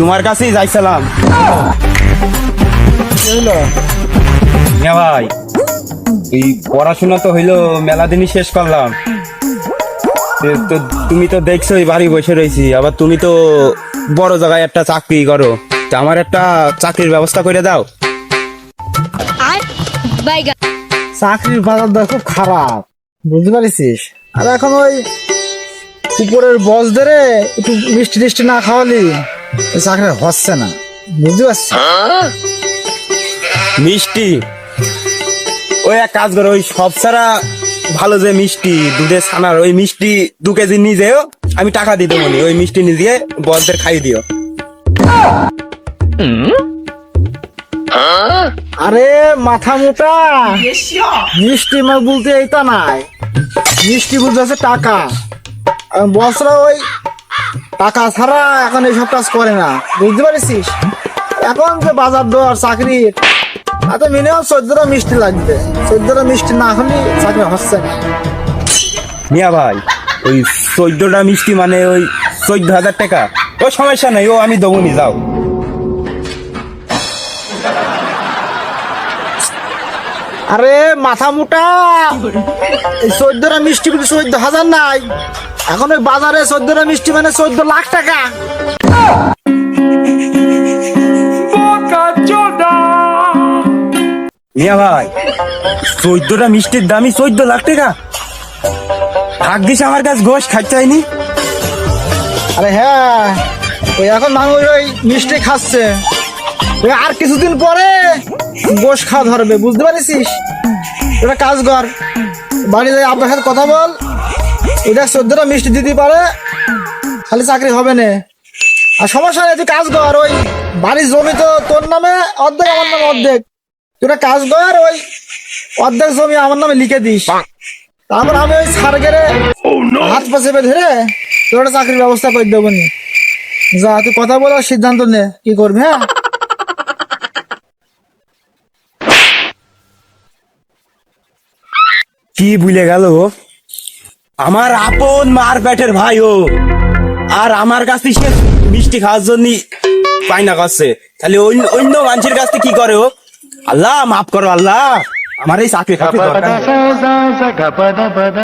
তোমার কাছেই যাইছিলাম। হ্যাঁ ভাই এই পড়াশোনা তো হইল মেলা দিনই শেষ করলাম। তো তুমি তো দেখছোই বাড়ি বসে রয়েছি আবার তুমি তো বড় জায়গায় একটা চাকরি করো। তা আমার একটা চাকরির ব্যবস্থা করে দাও। চাকরির বাজার দর খুব খারাপ বুঝতে পারিস আর এখন ওই উপরের বস ধরে একটু মিষ্টি টিষ্টি না খাওয়ালি চাকরি হচ্ছে না। বুঝতে পারছি মিষ্টি? ওই এক কাজ করো ওই সব ছাড়া ভালো যে মিষ্টি দুধের ছানার ওই মিষ্টি দু কেজি নিয়ে যেও আমি টাকা দিতে মনি ওই মিষ্টি নিয়ে দিয়ে বসদের খাই দিও। আরে মাথা মোটা। মিষ্টি মাল বলতে এইটা নাই। মিষ্টি বুঝতে আছে টাকা। বসরা ওই টাকা ছাড়া এখন এইসব কাজ করে না। বুঝতে পারিস এখন যে বাজার দর চাকরির এত মিনিমাম চোদ্দটা মিষ্টি লাগবে। চোদ্দটা মিষ্টি না হলে চাকরি হচ্ছে না। মিয়া ভাই ওই চোদ্দটা মিষ্টি মানে ওই চোদ্দ হাজার টাকা? ও সমস্যা নাই ও আমি দেবনি যাও। আরে মাথা মোটা। চোদ্দটা মিষ্টি বলে চোদ্দ হাজার নাই। এখন ওই বাজারে চোদ্দটা মিষ্টি মানে চোদ্দ লাখ টাকা। মিয়া ভাই চোদ্দটা মিষ্টির দামই চোদ্দ লাখ টাকা। ভাগ্যিস আমার কাছে গোশ খাইচাইনি আরে হ্যাঁ ওই এখন মানুষ ওই মিষ্টি খাচ্ছে। ওই আর কিছুদিন পরে গোশ খাওয়া ধরবে বুঝতে পারিস এটা কাজ কর বাড়ি যাই আপনার সাথে কথা বল এটা চোদ্দটা মিষ্টি দিতে পারে, খালি চাকরি হবে না। আর সমস্যা নেই তুই কাজ কর, ওই বাড়ির জমি তো তোর নামে অর্ধেক, আমার নামে অর্ধেক। তুই কাজ কর, ওই অর্ধেক জমি আমার নামে লিখে দিস। তারপর আমি ওই সার গেলে হাত পা চেপে ধরে তোর একটা চাকরির ব্যবস্থা করে দেবো নি। যা, তুই কথা বলার সিদ্ধান্ত নে, কি করবি হ্যাঁ? কি ভুলে গেল? আমার আপন মার পেটের ভাই ও। আর আমার কাছে সে মিষ্টি খাওয়ার জন্য পায়না করছে। তাহলে অন্য অন্য মানুষের কাছে কি করে ও? আল্লাহ মাফ করো আল্লাহ। আমার এই চাকরি খাতে দরকার।